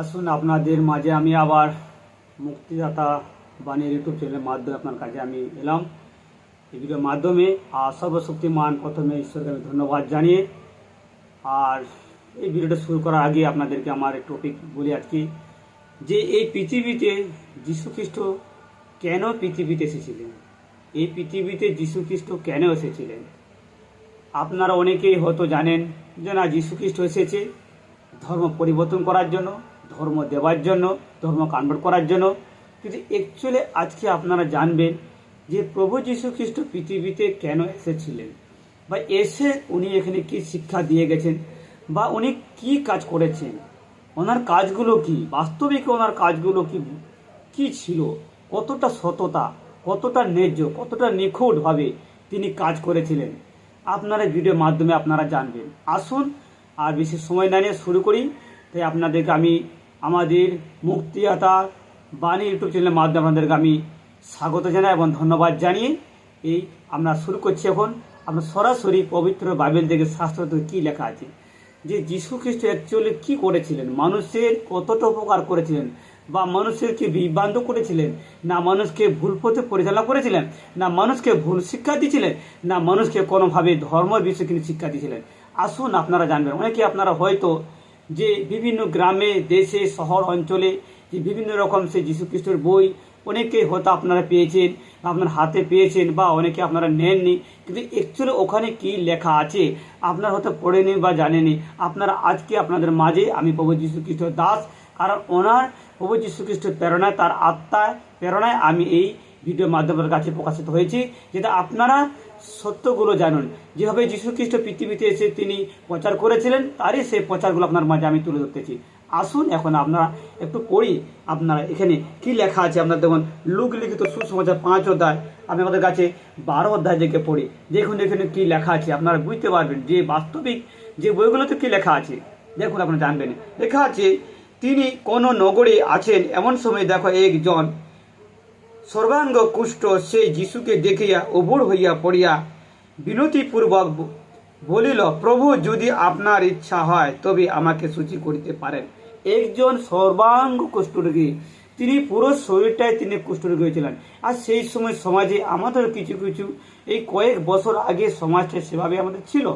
আসুন, আপনাদের মাঝে আমি আবার মুক্তিদাতা বাণীর ইউটিউব চ্যানেলের মাধ্যমে আপনার কাছে আমি এলাম। এই ভিডিওর মাধ্যমে আর সর্বশক্তিমান প্রথমে ঈশ্বরকে আমি ধন্যবাদ জানিয়ে আর এই ভিডিওটা শুরু করার আগে আপনাদেরকে আমার টপিক বলি আজকে যে এই পৃথিবীতে যীশুখ্রিস্ট কেন পৃথিবীতে এসেছিলেন? এই পৃথিবীতে যীশুখ্রিস্ট কেন এসেছিলেন? আপনারা অনেকেই হয়তো জানেন যে না, যীশুখ্রিস্ট এসেছে ধর্ম পরিবর্তন করার জন্য। ধর্ম দেওয়ার জন্য, ধর্ম কনভার্ট করার জন্য। কিন্তু অ্যাকচুয়ালি আজকে আপনারা জানবেন যে প্রভু যীশু খ্রিস্ট পৃথিবীতে কেন এসেছিলেন? বা এসে উনি এখানে কি শিক্ষা দিয়ে গেছেন? বা উনি কি কাজ করেছেন? ওনার কাজগুলো কি? বাস্তবিক ওনার কাজগুলো কি? কি ছিল? কতটা সততা, কতটা ন্যায্য, কতটা নিখুঁতভাবে তিনি কাজ করেছিলেন? আপনারা ভিডিওর মাধ্যমে আপনারা জানবেন। আসুন আর বেশি সময় না নিয়ে শুরু করি। তাই আপনাদেরকে আমি আমাদের মুক্তিদাতা বাণী ইউটিউব চ্যানেলের মাধ্যমে আপনাদেরকে আমি স্বাগত জানাই এবং ধন্যবাদ জানিয়ে এই আমরা শুরু করছি এখন। আমরা সরাসরি পবিত্র বাইবেল থেকে শাস্ত্র থেকে কী লেখা আছে? যে যীশু খ্রিস্ট অ্যাকচুয়ালি কী করেছিলেন? মানুষের কতটা উপকার করেছিলেন? বা মানুষের কি বিভ্রান্ত করেছিলেন? না মানুষকে ভুল পথে পরিচালনা করেছিলেন? না মানুষকে ভুল শিক্ষা দিয়েছিলেন? না মানুষকে কোনোভাবে ধর্ম বিষয়ে কিন্তু শিক্ষা দিয়েছিলেন? আসুন আপনারা জানবেন। অনেকে আপনারা হয়তো যে বিভিন্ন গ্রামে, দেশে, শহর, অঞ্চলে যে বিভিন্ন রকম সেই যীশু খ্রিস্টের বই অনেকে হয়তো আপনারা পেয়েছেন বা আপনার হাতে পেয়েছেন বা অনেকে আপনারা নেননি। কিন্তু অ্যাকচুয়ালি ওখানে কি লেখা আছে আপনারা হয়তো পড়েনি বা জানেনি আপনারা আজকে আপনাদের মাঝে আমি প্রভু যীশু খ্রিস্ট দাস, কারণ ওনার প্রভু যীশু খ্রিস্টের প্রেরণায়, তার আত্মায় প্রেরণায় আমি এই ভিডিওর মাধ্যমের কাছে প্রকাশিত হয়েছি, যেটা আপনারা সত্যগুলো জানুন। যেভাবে খ্রিস্ট পৃথিবীতে এসে তিনি প্রচার করেছিলেন, তারই সেই প্রচারগুলো আপনার মাঝে আমি তুলে ধরতেছি। আসুন, এখন আপনারা একটু পড়ি। আপনারা এখানে কি লেখা আছে? আপনার দেখুন, লুক লিখিত সুসমাচার পাঁচ অধ্যায়। আমি আমাদের কাছে বারো অধ্যায় দেখে পড়ি। দেখুন এখানে কি লেখা আছে, আপনারা বুঝতে পারবেন যে বাস্তবিক যে বইগুলোতে কি লেখা আছে। দেখুন, আপনারা জানবেন। লেখা আছে, তিনি কোনো নগরে আছেন, এমন সময় দেখো একজন সর্বাঙ্গ কুষ্ঠ সেই যিশুকে দেখিয়া অবুর হইয়া পড়িয়া বিনতিপূর্বক বলিল, প্রভু, যদি আপনার ইচ্ছা হয়, তবে আমাকে সূচি করিতে পারেন। একজন সর্বাঙ্গ কুষ্ঠরোগী তিনি পুরো শরীরটাই তিনি কুষ্ঠরোগী হয়েছিলেন। আর সেই সময় সমাজে আমাদের কিছু কিছু, এই কয়েক বছর আগে সমাজটা সেভাবে আমাদের ছিল।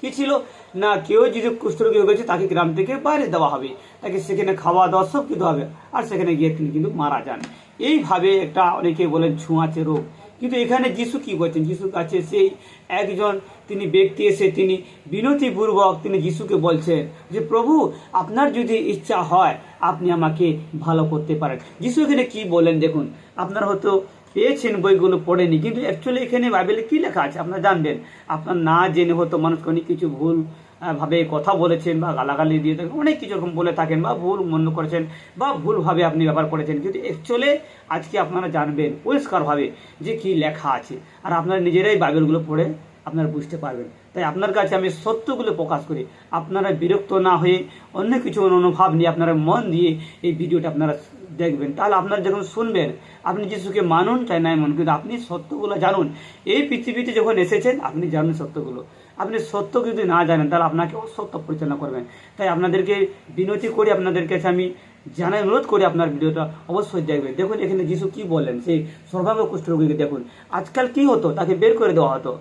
কি ছিল? না, কেউ যদি কুষ্ঠরোগী হয়ে গেছে, তাকে গ্রাম থেকে বাইরে দেওয়া হবে। তাকে সেখানে খাওয়া দাওয়া সব কিছু হবে। আর সেখানে গিয়ে তিনি কিন্তু মারা যান। এইভাবে একটা অনেকে বলেন ছুঁয়াচে রোগ। কিন্তু এখানে যিশু কি করছেন? যিশুর কাছে সেই একজন তিনি ব্যক্তি এসে তিনি বিনতিপূর্বক তিনি যিশুকে বলছেন যে, প্রভু, আপনার যদি ইচ্ছা হয়, আপনি আমাকে ভালো করতে পারেন। যিশু এখানে কি বলেন দেখুন, আপনার হয়তো পেয়েছেন বইগুলো পড়েনি কিন্তু অ্যাকচুয়ালি এখানে বাইবেলে কি লেখা আছে? আপনারা জানবেন। আপনার না জেনে হয়তো মানুষকে অনেক কিছু ভুল ভাবে কথা বলেছেন বা গালাগালি দিয়ে থাকেন, অনেক কিছু রকম বলে থাকেন বা ভুল মনে করেছেন বা ভুলভাবে আপনি ব্যবহার করেছেন। কিন্তু অ্যাকচুয়ালি আজকে আপনারা জানবেন পরিষ্কারভাবে যে কি লেখা আছে। আর আপনারা নিজেরাই বাইবেলগুলো পড়ে আপনারা বুঝতে পারবেন। তাই আপনার কাছে আমি সত্যগুলো প্রকাশ করি। আপনারা বিরক্ত না হয়ে অন্য কিছু অনুভব নিয়ে, আপনারা মন দিয়ে এই ভিডিওটা আপনারা দেখবেন। তাহলে আপনার যখন শুনবেন, আপনি যিশুকে মানুন চাই নাই মন কিন্তু আপনি সত্যগুলো জানুন। এই পৃথিবীতে যখন এসেছেন, আপনি জানুন সত্যগুলো। আপনি সত্য যদি না জানেন, তাহলে আপনাকে অসত্য পরিচালনা করবেন। তাই আপনাদেরকে বিনতি করি, আপনাদের কাছে আমি জানাই অনুরোধ করি আপনার ভিডিওটা অবশ্যই দেখবেন। দেখুন, এখানে যিশু কি বললেন, সেই সর্বাঙ্গ কুষ্ঠরোগীকে দেখুন। আজকাল কি হতো? তাকে বের করে দেওয়া হতো।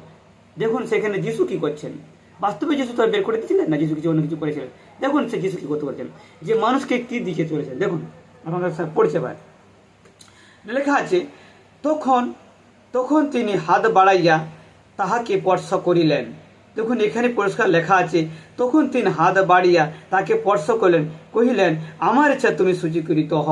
দেখুন, সেখানে যিশু কি করছেন? বাস্তবে যিশু তো বের করে দিয়েছিলেন না? যিশু কিছু অন্য কিছু করেছিলেন? দেখুন, সে যিশু কি করতে করেছেন? যে মানুষকে কি দিকে চলেছেন? দেখুন। আমাদের ভাই লেখা আছে, তখন তখন তিনি হাত বাড়াইয়া তাহাকে স্পর্শ করিলেন। দেখুন, এখানে পরিষ্কার লেখা আছে, তখন তিনি হাত বাড়িয়া তাকে স্পর্শ করলেন। কহিলেন, আমার ইচ্ছা তুমি সূচীকৃত হ।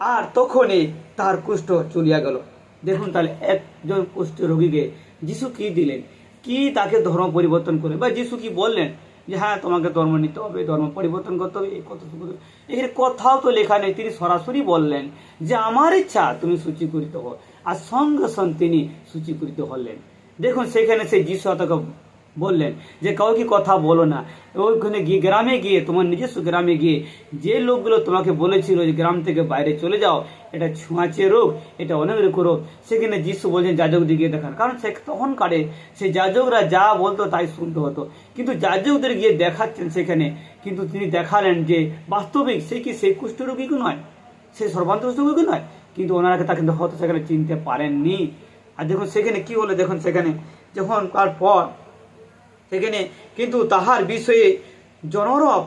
আর তখনই তার কুষ্ঠ চলিয়া গেল। দেখুন তাহলে একজন কুষ্ঠ রোগীকে যিশু কি দিলেন? কি তাকে ধর্ম পরিবর্তন করে বা যিশু কি বললেন? যে হ্যাঁ তোমাকে ধর্ম নিতে হবে, ধর্ম পরিবর্তন করতে হবে, এই কত এখানে কোথাও তো লেখা নেই, তিনি সরাসরি বললেন যে আমার ইচ্ছা তুমি সূচীকৃত হো আর সঙ্গে সঙ্গে তিনি সূচীকৃত হলেন। দেখুন, সেখানে সেই যিশু তাকে বললেন যে কাউকে কথা বলো না। ওইখানে গিয়ে গ্রামে গিয়ে, তোমার নিজস্ব গ্রামে গিয়ে যে লোকগুলো তোমাকে বলেছিল যে গ্রাম থেকে বাইরে চলে যাও, এটা ছোঁয়াচে রোগ, এটা অনেক রোগ। সেখানে যিশু বলছেন, যাজকদের গিয়ে দেখান। কারণ সে তখন কারে সেই যাজকরা যা বলতো তাই শুনতে হতো। কিন্তু যাজকদের গিয়ে দেখাচ্ছেন সেখানে, কিন্তু তিনি দেখালেন যে বাস্তবিক সে কি সেই কুষ্ঠরোগী নয়? সে সর্বান্তষ্ট রোগী নয়? কিন্তু ওনারা তাকে কিন্তু হয়তো সেখানে চিনতে পারেননি। আর দেখুন সেখানে কি হলো, দেখুন সেখানে। যখন তারপর সেখানে কিন্তু তাহার বিষয়ে জনরব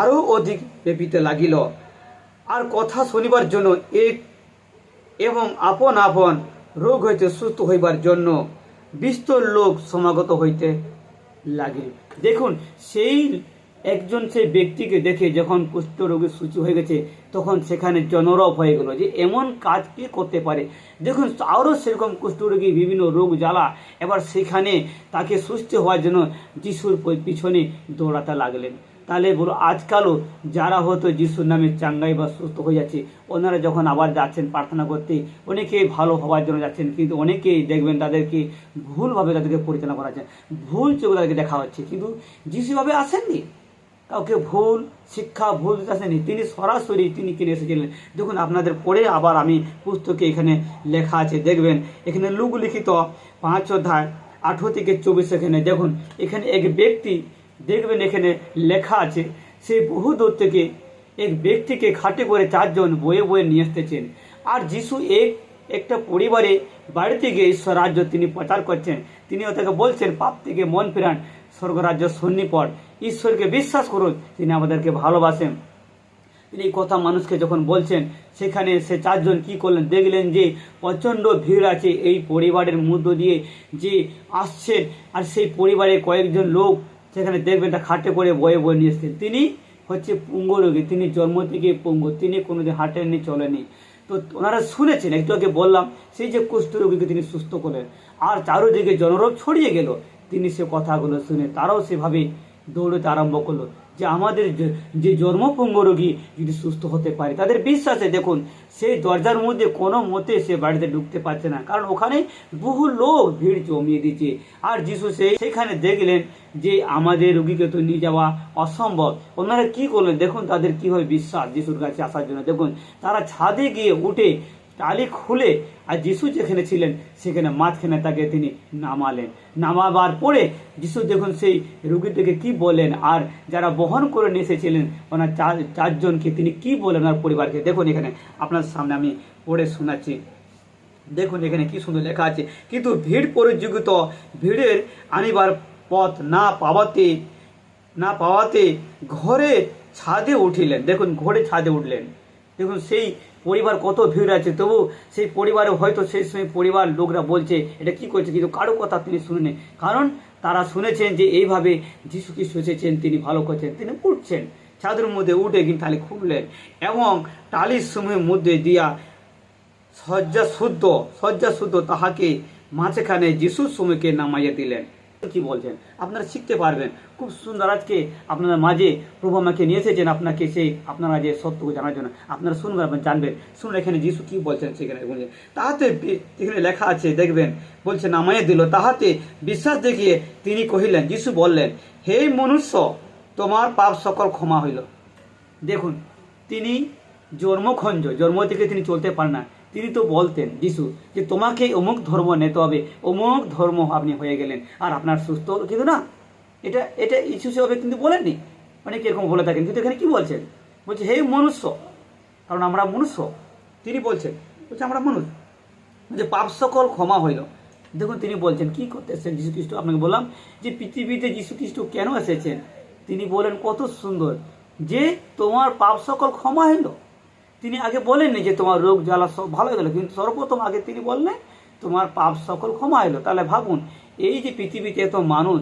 আরও অধিক ব্যাপিতে লাগিল। আর কথা শুনিবার জন্য এক এবং আপন আপন রোগ হইতে সুস্থ হইবার জন্য বিস্তর লোক সমাগত হইতে লাগিল। দেখুন, সেই একজন সেই ব্যক্তিকে দেখে যখন কুষ্ঠ রোগের সূচি হয়ে গেছে, তখন সেখানে জনরব হয়ে গেল যে এমন কাজ কে করতে পারে? দেখুন, আরও সেরকম কুষ্ঠরোগী বিভিন্ন রোগ জ্বালা, এবার সেখানে তাকে সুস্থ হওয়ার জন্য যিশুর পিছনে দৌড়াতে লাগলেন। তাহলে বলো আজকালও যারা হয়তো যিশুর নামে চাঙ্গাই বা সুস্থ হয়ে যাচ্ছে, ওনারা যখন আবার যাচ্ছেন প্রার্থনা করতে অনেকেই ভালো হওয়ার জন্য যাচ্ছেন, কিন্তু অনেকেই দেখবেন তাদেরকে ভুলভাবে তাদেরকে পরিচালনা করা হচ্ছে, ভুল চোখে তাদেরকে দেখা হচ্ছে, কিন্তু যিশুভাবে আসেননি? কাউকে ভুল, শিক্ষা, ভুল দিতে আসেনি তিনি সরাসরি তিনি কিনে এসেছিলেন। দেখুন, আপনাদের পড়ে আবার আমি পুস্তকে এখানে লেখা আছে, দেখবেন। এখানে লুক লিখিত পাঁচ অধ্যায়, আঠেরো থেকে চব্বিশ এখানে, দেখুন, এখানে এক ব্যক্তি, দেখবেন এখানে লেখা আছে সেই বহু দূর থেকে এক ব্যক্তিকে খাটে করে চারজন বয়ে বয়ে নিয়ে আসতেছেন আর যিশু এক, একটা পরিবারে বাড়িতে গিয়ে ঈশ্বর রাজ্য তিনি প্রচার করছেন। তিনি তাকে বলছেন, পাপ থেকে মন ফেরান, স্বর্গরাজ্য সন্নিপট। ঈশ্বরকে বিশ্বাস করুন, তিনি আমাদেরকে ভালোবাসেন। তিনি এই কথা মানুষকে যখন বলছেন, সেখানে সে চারজন কি করলেন? দেখলেন যে প্রচণ্ড ভিড় আছে এই পরিবারের মধ্য দিয়ে যে আসছেন, আর সেই পরিবারে কয়েকজন লোক সেখানে দেখবেন তা খাটে করে বয়ে বয়ে নিয়ে এসছেন। তিনি হচ্ছে পুঙ্গ রোগী, তিনি জন্ম থেকে পুঙ্গ, তিনি কোনোদিন হাঁটেননি চলেনি তো ওনারা শুনেছেন, একটু আগে বললাম, সেই যে কুষ্ঠ রোগীকে তিনি সুস্থ করলেন, আর চারোদিকে জনরোগ ছড়িয়ে গেল, তিনি সে কথাগুলো শুনে তারাও সেভাবে দৌড়তে আরম্ভ করল। যে আমাদের যে- জন্মপঙ্গ রোগী যদি সুস্থ হতে পারে, তাদের বিশ্বাসে দেখুন, সেই দরজার মধ্যে কোনো মতে সে বাড়িতে ঢুকতে পারছে না। কারণ ওখানে বহু লোক ভিড় জমিয়ে দিচ্ছে আর যিশু সেই, সেখানে দেখলেন যে আমাদের রোগীকে তো নিয়ে যাওয়া অসম্ভব। ওনারা কি করলেন? দেখুন তাদের কীভাবে বিশ্বাস যিশুর কাছে আসার জন্য। দেখুন, তারা ছাদে গিয়ে উঠে টালি খুলে আর যিশু যেখানে ছিলেন, সেখানে মাঝখানে তাকে তিনি নামালেন। নামাবার পরে যিশু দেখুন সেই রুগীটিকে কি বলেন আর যারা বহন করে নিয়ে এসেছিলেন, ওনার চার চারজনকে তিনি কি বলেন ওনার পরিবারকে? দেখুন এখানে, আপনার সামনে আমি পড়ে শোনাচ্ছি। দেখুন এখানে কি সুন্দর লেখা আছে, কিন্তু ভিড় পরিযোগিত, ভিড়ের আনিবার পথ না পাওয়াতে না পাওয়াতে ঘরে ছাদে উঠিলেন। দেখুন, ঘরে ছাদে উঠলেন। দেখুন সেই পরিবার কত ভিড় আছে, তবু সেই পরিবারে হয়তো সেই সময় পরিবার লোকরা বলছে, এটা কি করছে? কিন্তু কারও কথা তিনি শুনেন কারণ তারা শুনেছেন যে এইভাবে যিশু খ্রিস্ট এসেছেন, তিনি ভালো করছেন, তিনি উঠছেন। ছাদের মধ্যে উঠে কিন্তু টালি খুললেন এবং টালির সময়ের মধ্যে দিয়া শয্যা শুদ্ধ শয্যা শুদ্ধ তাহাকে মাঝখানে যিশুর সময়কে নামাইয়া দিলেন। কি বলছেন? আপনারা শিখতে পারবেন। খুব সুন্দর আজকে আপনারা মাঝে প্রভু আমাকে নিয়ে এসেছেন আপনাকে সেই আপনারা যে সত্যকে জানার জন্য। আপনারা শুনবেন, আপনার জানবেন। শুনুন, এখানে যিশু কি বলছেন সেখানে বলছেন, তাহাতে এখানে লেখা আছে, দেখবেন বলছে নামাইয়া দিল, তাহাতে বিশ্বাস দেখিয়ে তিনি কহিলেন, যিশু বললেন, হে মনুষ্য, তোমার পাপ সকল ক্ষমা হইল। দেখুন, তিনি জন্মখঞ্জ, জন্ম থেকে তিনি চলতে পারেন না। তিনি তো বলতেন, যিশু, যে তোমাকে অমুক ধর্ম নিতে হবে, অমুক ধর্ম আপনি হয়ে গেলেন, আর আপনার সুস্থ। কিন্তু না। এটা এটা ইস্যু সেভাবে কিন্তু বলেননি। অনেকে এরকম বলে থাকেন, কিন্তু এখানে কি বলছেন? বলছে, হে মনুষ্য, কারণ আমরা মনুষ্য। তিনি বলছেন, বলছে, আমরা মানুষ যে পাপ সকল ক্ষমা হইল। দেখুন, তিনি বলছেন, কি করতে এসেছেন যীশু খ্রিস্ট? আপনাকে বললাম যে পৃথিবীতে যীশু খ্রিস্ট কেন এসেছেন? তিনি বলেন, কত সুন্দর যে তোমার পাপ সকল ক্ষমা হইল। তিনি আগে বলেননি যে তোমার রোগ জ্বালা সব ভালো হয়ে গেল, কিন্তু সর্বপ্রথম আগে তিনি বললেন, তোমার পাপ সকল ক্ষমা হলো তাহলে ভাবুন, এই যে পৃথিবীতে এত মানুষ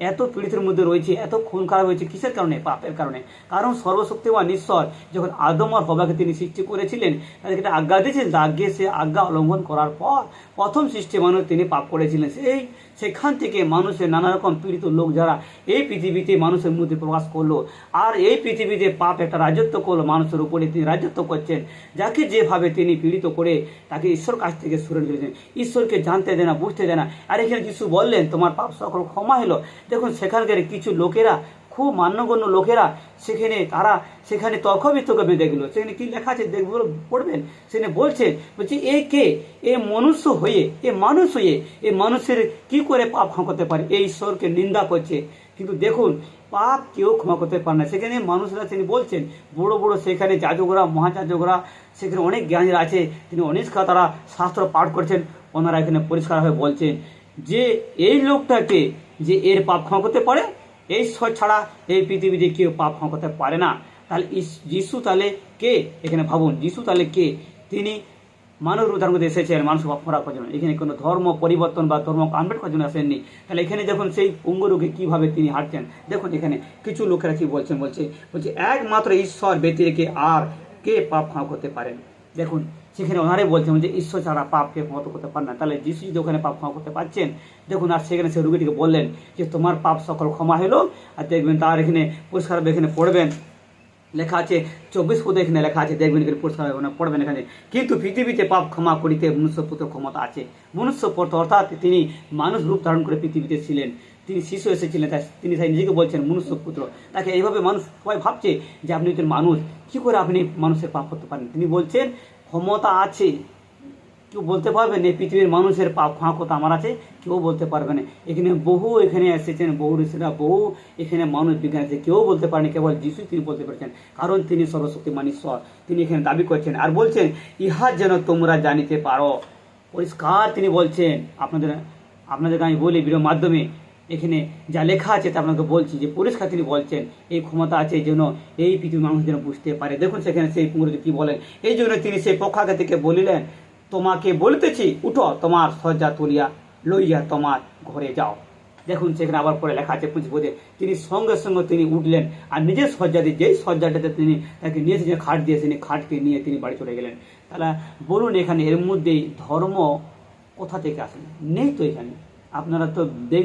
এত পীড়িতের মধ্যে রয়েছে, এত খুন খারাপ হয়েছে, কিসের কারণে? পাপের কারণে। কারণ সর্বশক্তিমান ঈশ্বর যখন আদম আর হবাকে তিনি সৃষ্টি করেছিলেন, তাদেরকে একটা আজ্ঞা দিয়েছিলেন আজ্ঞে সে আজ্ঞা অবলম্বন করার পর প্রথম সৃষ্টি মানুষ তিনি পাপ করেছিলেন। সেই সেখান থেকে মানুষের নানা রকম পীড়িত লোক যারা এই পৃথিবীতে মানুষের মধ্যে প্রকাশ করল, আর এই পৃথিবীতে পাপ একটা রাজত্ব করল, মানুষের উপরে তিনি রাজত্ব করছেন, যাকে যেভাবে তিনি পীড়িত করে তাকে ঈশ্বর কাছ থেকে সরে ফেলেছেন ঈশ্বরকে জানতে দেয় না, বুঝতে দেয় না। আর এখানে কিছু বললেন, তোমার পাপ সকল ক্ষমা হলো। দেখুন, সেখানকার কিছু লোকেরা, খুব মান্যগণ্য লোকেরা, সেখানে তারা, সেখানে তর্ক বিতর্ক গেলো সেখানে কি লেখা আছে দেখব পড়বেন? সেখানে বলছে বলছে, এ কে? এ মনুষ্য হয়ে, এ মানুষ হয়ে, এ মানুষের কি করে পাপ করতে পারে? এই ঈশ্বরকে নিন্দা করছে। কিন্তু দেখুন, পাপ কেউ ক্ষমা করতে পারে না। সেখানে মানুষরা তিনি বলছেন, বড় বড় সেখানে যাজকরা, মহাযাজকরা, সেখানে অনেক জ্ঞানীরা আছে, তিনি অনেক তারা শাস্ত্র পাঠ করছেন, ওনারা এখানে পরিষ্কারভাবে বলছেন যে, এই লোকটাকে যে এর পাপ ক্ষমা করতে পারে, এই ঈশ্বর ছাড়া এই পৃথিবীতে কেউ পাপ ক্ষমা করতে পারে না। তাহলে যিশু তাহলে কে? এখানে ভাবুন, যিশু তাহলে কে? তিনি মানুষ রূপ মধ্যে এসেছেন মানুষ পাপ করার জন্য। এখানে কোনো ধর্ম পরিবর্তন বা ধর্ম কনভার্ট করার জন্য আসেননি। তাহলে এখানে যখন সেই পঙ্গরোগে কীভাবে তিনি হাঁটছেন। দেখুন এখানে কিছু লোকেরা কি বলছেন? বলছে বলছে, একমাত্র ঈশ্বর ব্যতিরেকে আর কে পাপ ক্ষমা করতে পারেন? দেখুন সেখানে ওনারাই বলছেন যে ঈশ্বর ছাড়া পাপকে ক্ষমা করতে পারেন না। তাহলে যিশু যদি ওখানে পাপ ক্ষমা করতে পারছেন দেখুন আর সেখানে সে রুগীটিকে বললেন যে তোমার পাপ সকল ক্ষমা হলো। আর দেখবেন তার এখানে পুরস্কার এখানে পড়বেন। লেখা আছে চব্বিশ পদে এখানে লেখা আছে দেখবেন এখানে পুরস্কার না, পড়বেন এখানে। কিন্তু পৃথিবীতে পাপ ক্ষমা করিতে মনুষ্যপুত্র ক্ষমতা আছে। মনুষ্যপুত্র অর্থাৎ তিনি মানুষ রূপ ধারণ করে পৃথিবীতে ছিলেন। তিনি শিশু এসেছিলেন তাই তিনি তাই নিজেকে বলছেন মনুষ্যপুত্র। তাকে এইভাবে মানুষ সবাই ভাবছে যে আপনি একজন মানুষ কী করে আপনি মানুষের পাপ করতে পারেন? তিনি বলছেন ক্ষমতা আছে। কেউ বলতে পারবেন এই পৃথিবীর মানুষের পাপ ক্ষমা কথা আমার আছে, কেউ বলতে পারবে না। এখানে বহু এখানে এসেছেন, বহু ঋষিরা বহু এখানে মানুষ বিজ্ঞান আছে, কেউ বলতে পারেনি, কেবল যিশু তিনি বলতে পেরেছেন, কারণ তিনি সর্বশক্তিমান ঈশ্বর। তিনি এখানে দাবি করছেন আর বলছেন, ইহা যেন তোমরা জানিতে পারো। পরিষ্কার তিনি বলছেন, আপনাদের, আপনাদেরকে আমি বলি ভিডিওর মাধ্যমে এখানে যা লেখা আছে তা আপনাকে বলছি যে পরিষ্কার তিনি বলছেন, এই ক্ষমতা আছে এই জন্য এই পৃথিবীর মানুষ যেন বুঝতে পারে। দেখুন সেখানে সেই পুঙ্গুরজি কী বলেন, এই জন্য তিনি সেই পক্ষাঘাত থেকে বলিলেন, তোমাকে বলিতেছি, উঠো তোমার সজ্জা তুলিয়া লইয়া তোমার ঘরে যাও। দেখুন সেখানে আবার পরে লেখা আছে পুঁজি বোধে, তিনি সঙ্গে সঙ্গে তিনি উঠলেন আর নিজের সজ্জা দিয়ে, যেই শয্যাটাতে তিনি তাকে নিয়ে এসেছেন, খাট তিনি খাটকে নিয়ে তিনি বাড়ি চলে গেলেন। তাহলে বলুন এখানে এর মধ্যেই ধর্ম কোথা থেকে আসেন নেই তো এখানে। আপনারা তো দেখ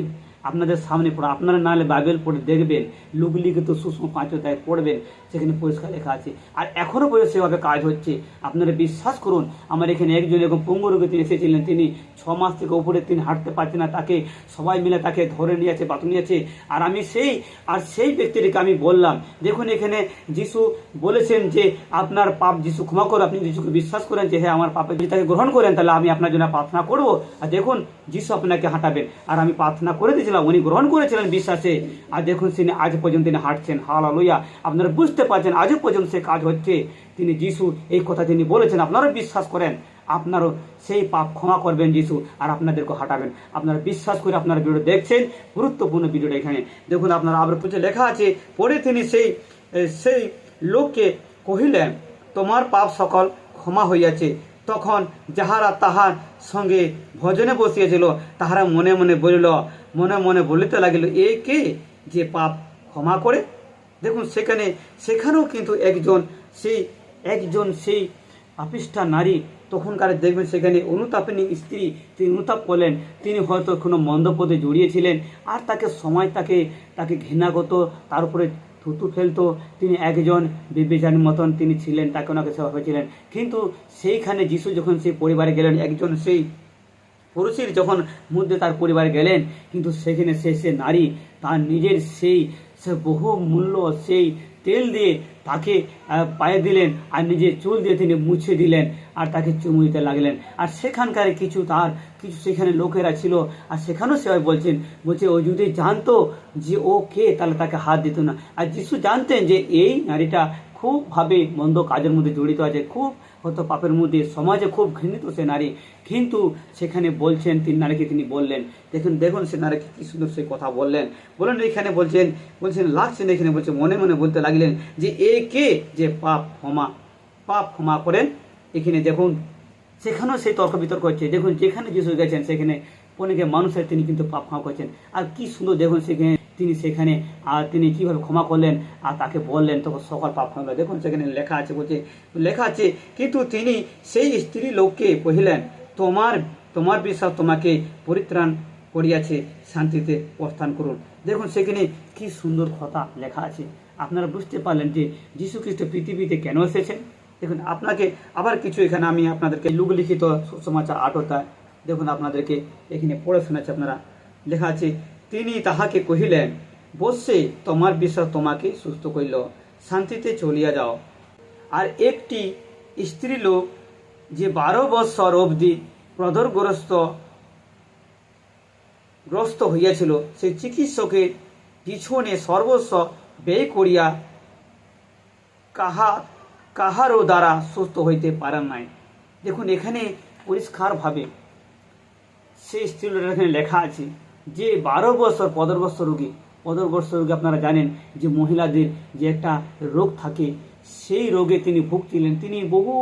আপনাদের সামনে পড়া। আপনারা নাহলে বাইবেল পড়ে দেখবেন লুকলিখিত সুষম পাঁচতায় পড়বেন। সেখানে পরিষ্কার লেখা আছে। আর এখনও পর্যন্ত সেভাবে কাজ হচ্ছে। আপনারা বিশ্বাস করুন, আমার এখানে একজন এরকম পঙ্গু রোগে তিনি এসেছিলেন। তিনি ছ মাস থেকে উপরে তিনি হাঁটতে পারছেন না, তাকে সবাই মিলে তাকে ধরে নিয়েছে বাতু নিয়েছে। আর আমি সেই, আর সেই ব্যক্তিটিকে আমি বললাম, দেখুন, এখানে যিশু বলেছেন যে আপনার পাপ, যিশু ক্ষমা করে আপনি যিশুকে বিশ্বাস করেন যে হ্যাঁ আমার পাপে যদি তাকে গ্রহণ করেন, তাহলে আমি আপনার জন্য প্রার্থনা করব। আর দেখুন, যিশু আপনাকে হাঁটাবেন। আর আমি প্রার্থনা করে দিয়েছিলাম, উনি গ্রহণ করেছিলেন বিশ্বাসে। আর দেখুন, তিনি আজ পর্যন্ত তিনি হাঁটছেন। হালা লইয়া আপনারা বুঝতে পারছেন, আজও পর্যন্ত সে কাজ হচ্ছে। তিনি যিশু, এই কথা তিনি বলেছেন, আপনারও বিশ্বাস করেন, আপনারও সেই পাপ ক্ষমা করবেন যিশু আর আপনাদেরকে হাঁটাবেন। আপনারা বিশ্বাস করে আপনারা ভিডিও দেখছেন, গুরুত্বপূর্ণ ভিডিওটা এখানে। দেখুন, আপনারা আবার কিছু লেখা আছে, পরে তিনি সেই সেই লোককে কহিলেন, তোমার পাপ সকল ক্ষমা হইয়াছে। তখন যাহারা তাহার সঙ্গে ভজনে বসিয়েছিল, তাহারা মনে মনে বলিল, মনে মনে বলিতে লাগিল, এ কে যে পাপ ক্ষমা করে? দেখুন, সেখানে, সেখানেও কিন্তু একজন সেই একজন সেই পাপিষ্ঠা নারী তখনকার দেখবেন সেখানে অনুতাপিনী স্ত্রী তিনি অনুতাপ করলেন, তিনি হয়তো কোনো মন্দ মন্দপদে জড়িয়েছিলেন আর তাকে সময় তাকে তাকে ঘৃণাগত তার উপরে থুতু ফেলতো। তিনি একজন বিবেচানের মতন তিনি ছিলেন, তাকে ওনাকে সেবা হয়েছিলেন কিন্তু সেইখানে যিশু যখন সেই পরিবারে গেলেন, একজন সেই পুরুষের যখন মধ্যে তার পরিবার গেলেন, কিন্তু সেখানে সে সে নারী তার নিজের সেই সে বহু মূল্য সেই তেল দিয়ে তাকে পায়ে দিলেন আর নিজের চুল দিয়ে তিনি মুছে দিলেন আর তাকে চুমু দিতে লাগলেন। আর সেখানকার কিছু তার, কিছু সেখানে লোকেরা ছিল আর সেখানেও সবাই বলছেন, বলছে, ও যদি জানতো যে ও কে, তাহলে তাকে হাত দিত না। আর যিশু জানতেন যে এই নারীটা খুবভাবে মন্দ কাজের মধ্যে জড়িত আছে, খুব হয়তো পাপের মধ্যে সমাজে খুব ঘৃণিত সে নারী। কিন্তু সেখানে বলছেন, তিন নারীকে তিনি বললেন, দেখুন দেখুন সে নারীকে কী সুন্দর সে কথা বললেন। বলেন এখানে বলছেন বলছেন লাগছেন এখানে, বলছে, মনে মনে বলতে লাগলেন যে, এ কে? যে পাপ ক্ষমা পাপ ক্ষমা করেন। এখানে দেখুন, সেখানেও সেই তর্ক বিতর্ক হচ্ছে। দেখুন, যেখানে যিশু গেছেন, সেখানে অনেকে মানুষের তিনি কিন্তু পাপ ক্ষমা করছেন। আর কি সুন্দর, দেখুন, সেখানে তিনি সেখানে, আর তিনি কীভাবে ক্ষমা করলেন, আর তাকে বললেন, তখন সকল পাপ ক্ষমা দেখুন, সেখানে লেখা আছে, বলছে, লেখা আছে, কিন্তু তিনি সেই স্ত্রী লোককে কহিলেন, তোমার তোমার বিশ্বাস তোমাকে পরিত্রাণ করিয়াছে, শান্তিতে প্রস্থান করুন। দেখুন, সেখানে কি সুন্দর কথা লেখা আছে। আপনারা বুঝতে পারলেন যে যীশু খ্রিস্ট পৃথিবীতে কেন এসেছেন? দেখুন, আপনাকে আবার কিছু এখানে আমি আপনাদেরকে লুকলিখিত সুসমাচার আটতা দেখুন, আপনাদেরকে এখানে পড়ে শোনাচ্ছি আপনারা। লেখা আছে তিনি তাহাকে কহিলেন, বসে, তোমার বিশ্বাস তোমাকে সুস্থ করিল, শান্তিতে চলিয়া যাও। আর একটি স্ত্রী লোক যে বারো বৎসর অবধি প্রদরগ্রস্ত, গ্রস্ত হইয়াছিল, সেই চিকিৎসকের পিছনে সর্বস্ব ব্যয় করিয়া কাহা, কাহারও দ্বারা সুস্থ হইতে পারেন নাই। দেখুন, এখানে পরিষ্কারভাবে সেই স্ত্রীর এখানে লেখা আছে যে বারো বছর পদরগ্রস্ত রোগী পদরগ্রস্ত রোগী আপনারা জানেন যে মহিলাদের যে একটা রোগ থাকে, সেই রোগে তিনি ভুগছিলেন। তিনি বহু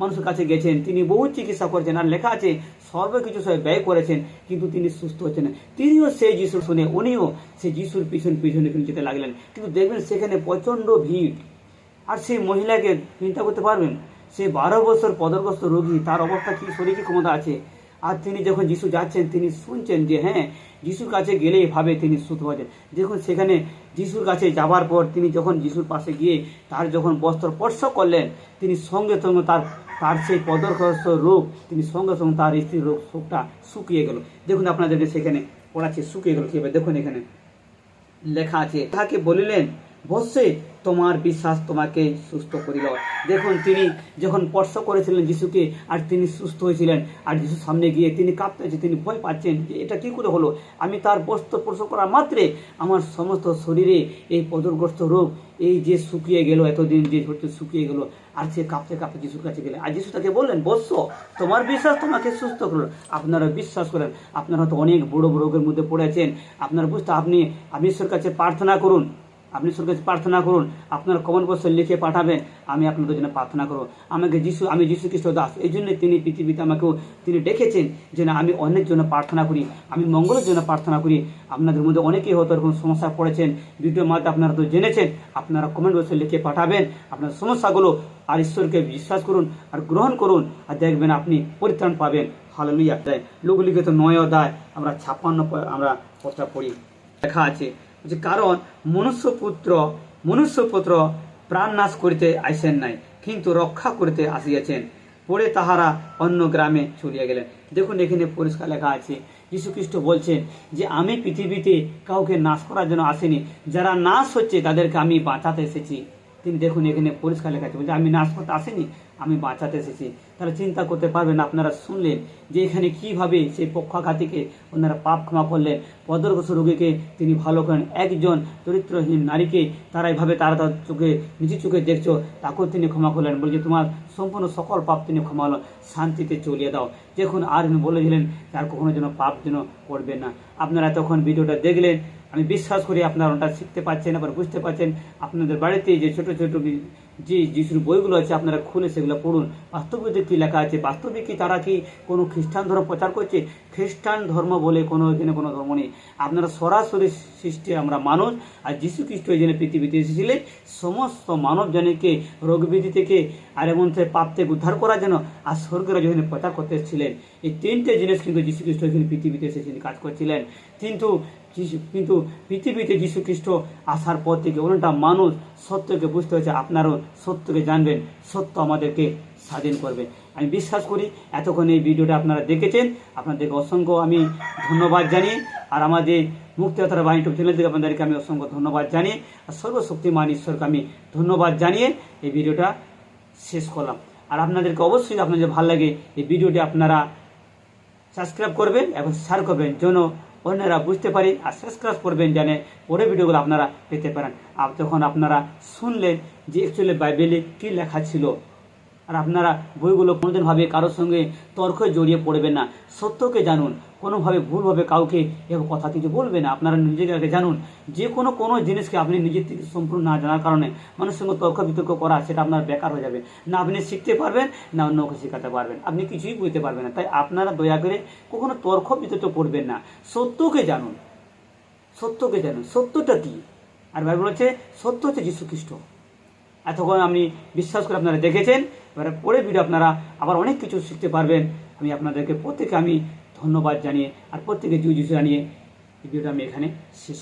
মানুষের কাছে গেছেন, তিনি বহু চিকিৎসা করেছেন আর লেখা আছে, সর্বকিছু সব ব্যয় করেছেন, কিন্তু তিনি সুস্থ হচ্ছেন তিনিও সেই যিশু শুনে উনিও সেই যিশুর পিছন, পিছনে কিন্তু যেতে লাগলেন। কিন্তু দেখবেন সেখানে প্রচণ্ড ভিড়। আর সেই মহিলাকে চিন্তা করতে পারবেন সে বারো বছর পদগ্রস্ত রোগী, তার অবস্থা কি, শরীর ক্ষমতা আছে? আর তিনি যখন যিশু যাচ্ছেন, তিনি শুনছেন যে হ্যাঁ যিশুর কাছে গেলে ভাবে তিনি সুস্থ হয়েছেন দেখুন, সেখানে যিশুর কাছে যাবার পর তিনি যখন যিশুর পাশে গিয়ে তার যখন বস্ত্র স্পর্শ করলেন, তিনি সঙ্গে সঙ্গে তার তার সেই পদগ্রস্ত রোগ তিনি সঙ্গে সঙ্গে তার স্ত্রীর রোগ শোকটা শুকিয়ে গেল। দেখুন আপনাদেরকে সেখানে পড়াচ্ছে শুকিয়ে গেল। কীভাবে দেখুন এখানে লেখা আছে তাকে বলিলেন বসে তোমার বিশ্বাস তোমাকে সুস্থ করিল। দেখুন, তিনি যখন স্পর্শ করেছিলেন যিশুকে আর তিনি সুস্থ হয়েছিলেন, আর যিশুর সামনে গিয়ে তিনি কাঁপতেছে তিনি ভয় পাচ্ছেন যে এটা কি করে হলো? আমি তার বস্ত্র স্পর্শ করা মাত্রে আমার সমস্ত শরীরে এই পদরগ্রস্ত রোগ, এই যে শুকিয়ে গেল, এতদিন যে শুকিয়ে গেল, আর সে কাঁপতে কাঁপতে যিশুর কাছে গেলে আর যিশু তাকে বললেন বৎস তোমার বিশ্বাস তোমাকে সুস্থ করল। আপনারা বিশ্বাস করেন, আপনারা হয়তো অনেক বড় রোগের মধ্যে পড়েছেন আপনারা বুঝতে, আপনি আপনি ঈশ্বরের কাছে প্রার্থনা করুন। আপনি ঈশ্বরের কাছে প্রার্থনা করুন, আপনার কমন বক্সে লিখে পাঠাবেন, আমি আপনাদের জন্য প্রার্থনা করব। আমাকে যিশু আমি যিশু খ্রিস্ট দাস। এই জন্য তিনি পৃথিবীতে আমাকেও তিনি ডেকেছেন যে না, আমি অন্যের জন্য প্রার্থনা করি, আমি মঙ্গলের জন্য প্রার্থনা করি। আপনাদের মধ্যে অনেকেই হয়তো এরকম সমস্যা পড়েছেন, ভিডিও মাধ্যমে আপনারা তো জেনেছেন, আপনারা কমেন্ট বক্সে লিখে পাঠাবেন আপনার সমস্যাগুলো আর ঈশ্বরকে বিশ্বাস করুন আর গ্রহণ করুন আর দেখবেন আপনি পরিত্রাণ পাবেন। হালেলুয়া দেয় লোকলিখিত নয় অধ্যায়, আমরা ছাপ্পান্ন আমরা কথা পড়ি। লেখা আছে যে কারণ মনুষ্যপুত্র মনুষ্যপুত্র প্রাণ নাশ করিতে আইসেন নাই, কিন্তু রক্ষা করিতে আসিয়াছেন। পরে তাহারা অন্য গ্রামে চলিয়া গেলেন। দেখুন, এখানে পরিষ্কার লেখা আছে খ্রিস্ট বলছেন যে, আমি পৃথিবীতে কাউকে নাশ করার জন্য আসিনি। যারা নাশ হচ্ছে, তাদেরকে আমি বাঁচাতে এসেছি। তিনি দেখুন, এখানে পরিষ্কার লেখা আছে, বলছে, আমি নাশ করতে আসেনি আমি বাঁচাতে এসেছি। তাহলে চিন্তা করতে পারবেন আপনারা শুনলেন যে এখানে কীভাবে সেই পক্ষাঘাতীকে ওনারা পাপ ক্ষমা করলেন। পদরগ্রস্ত রোগীকে তিনি ভালো করেন। একজন চরিত্রহীন নারীকে তারা এভাবে তারা তার চোখে নিজের চোখে দেখছ, তাকেও তিনি ক্ষমা করলেন। বলছে, তোমার সম্পূর্ণ সকল পাপ তিনি ক্ষমা হলো শান্তিতে চলিয়ে দাও। দেখুন আর বলেছিলেন তার কখনো যেন পাপ যেন করবেন না। আপনারা তখন ভিডিওটা দেখলেন। আমি বিশ্বাস করি আপনারা ওটা শিখতে পাচ্ছেন আবার বুঝতে পারছেন। আপনাদের বাড়িতে যে ছোট ছোট যে যিশুর বইগুলো আছে, আপনারা খুলে সেগুলো পড়ুন। বাস্তবিক কী লেখা আছে? বাস্তবে কি তারা কি কোনো খ্রিস্টান ধর্ম প্রচার করছে? খ্রিস্টান ধর্ম বলে কোনো এখানে কোনো ধর্ম নেই। আপনারা সরাসরি সৃষ্টি, আমরা মানুষ, আর যিশু খ্রিস্ট জন্য পৃথিবীতে এসেছিলেন। সমস্ত মানব জানিকে, রোগবিধি থেকে, আর এমন থেকে পাপ থেকে উদ্ধার করার জন্য, আর স্বর্গের যেখানে প্রচার করতে এসেছিলেন। এই তিনটে জিনিস কিন্তু যিশু খ্রিস্ট এখানে পৃথিবীতে এসে তিনি কাজ করছিলেন। কিন্তু কিন্তু পৃথিবীতে যীশু খ্রিস্ট আসার পর থেকে অনেকটা মানুষ সত্যকে বুঝতে হয়েছে। আপনারও সত্যকে জানবেন। সত্য আমাদেরকে স্বাধীন করবে। আমি বিশ্বাস করি এতক্ষণ এই ভিডিওটা আপনারা দেখেছেন। আপনাদেরকে অসংখ্য আমি ধন্যবাদ জানিয়ে আর আমাদের মুক্তিদাতার বাণী ইউটিউব চ্যানেল থেকে আপনাদেরকে আমি অসংখ্য ধন্যবাদ জানিয়ে আর সর্বশক্তিমান ঈশ্বরকে আমি ধন্যবাদ জানিয়ে এই ভিডিওটা শেষ করলাম। আর আপনাদেরকে অবশ্যই আপনাদের ভালো লাগে, এই ভিডিওটি আপনারা সাবস্ক্রাইব করবেন এবং শেয়ার করবেন। যেন অন্যরা বুঝতে পারি আর সাবস্ক্রাইব করবেন জানে। পরে ভিডিওগুলো আপনারা পেতে পারেন। আর তখন আপনারা শুনলেন যে অ্যাকচুয়ালি বাইবেলে কী লেখা ছিল আর আপনারা বইগুলো কোনোদিন ভাবে কারোর সঙ্গে তর্কে জড়িয়ে পড়বেন না। সত্যকে জানুন, কোনোভাবে ভুলভাবে কাউকে এরকম কথা কিছু বলবে না। আপনারা আগে জানুন, যে কোনো কোনো জিনিসকে আপনি নিজের থেকে সম্পূর্ণ না জানার কারণে মানুষের সঙ্গে তর্ক বিতর্ক করা, সেটা আপনার বেকার হয়ে যাবে। না আপনি শিখতে পারবেন, না অন্যকে শেখাতে পারবেন। আপনি কিছুই বুঝতে পারবেন না। তাই আপনারা দয়া করে কখনো তর্ক বিতর্ক করবেন না। সত্যকে জানুন সত্যকে জানুন। সত্যটা কী? আর বাইবেল বলছে, সত্য হচ্ছে যীশু খ্রিস্ট এতক্ষণ আপনি বিশ্বাস করে আপনারা দেখেছেন এবারে পরে ভিডিও আপনারা আবার অনেক কিছু শিখতে পারবেন। আমি আপনাদেরকে প্রত্যেকে আমি ধন্যবাদ জানিয়ে আর প্রত্যেকে জুই জানিয়ে ভিডিওটা আমি এখানে শেষ